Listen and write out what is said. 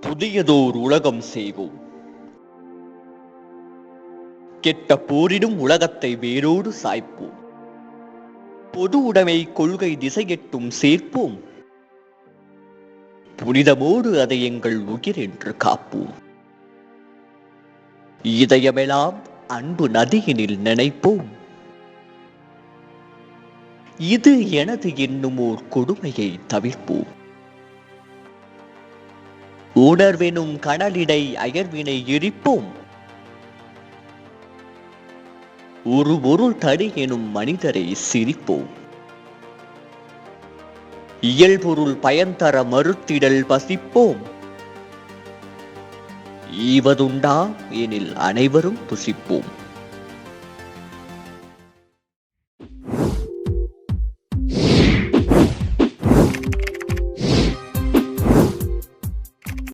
புதியதோர் உலகம் செய்வோம். கெட்ட போரிடும் உலகத்தை வேரோடு சாய்ப்போம். பொது உடைமை கொள்கை திசையெட்டும் சேர்ப்போம். புனிதமோடு அதை எங்கள் உயிர் என்று காப்போம். இதயமெல்லாம் அன்பு நதியினில் நினைப்போம். இது எனது என்னும் ஓர் கொடுமையை தவிர்ப்போம். உணர்வெனும் கடலிடை அயர்வினை எரிப்போம். ஒரு பொருள் தடி எனும் மனிதரை சிரிப்போம். இயல்பொருள் பயன் தர மறுத்திடல் பசிப்போம். ஈவதுண்டா எனில் அனைவரும் புசிப்போம்.